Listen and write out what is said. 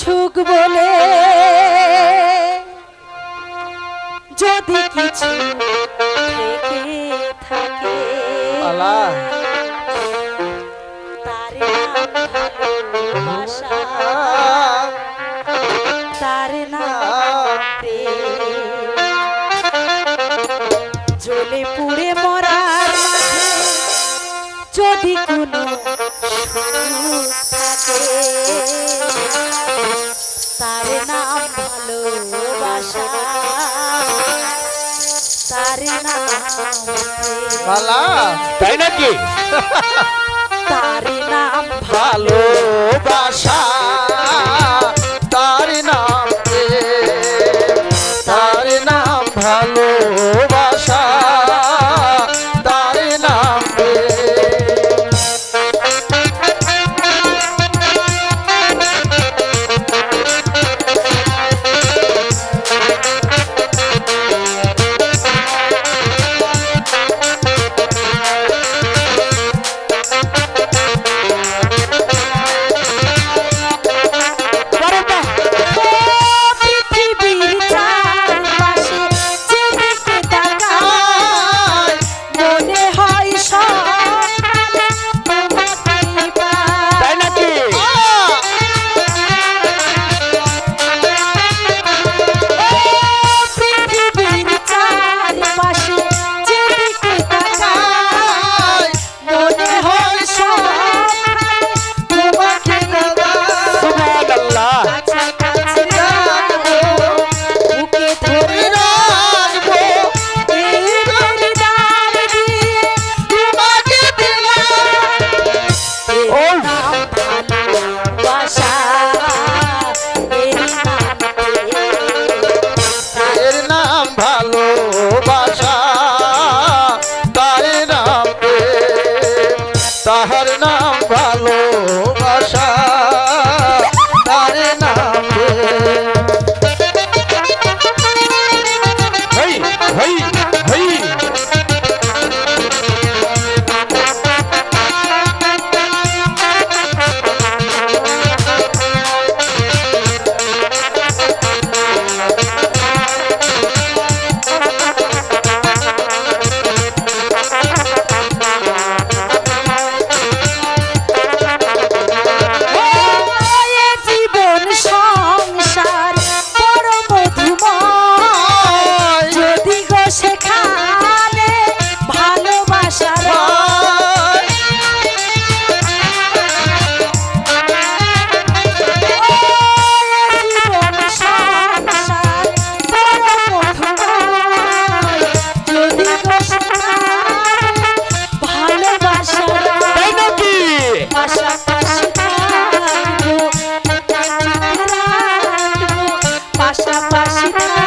সুখ বলে। যদি কিছু থেকে থাকে নাম তার নাম যদি কোনো তার নাম ভালোবাসা তার নাম। তাই নাকি capacitado.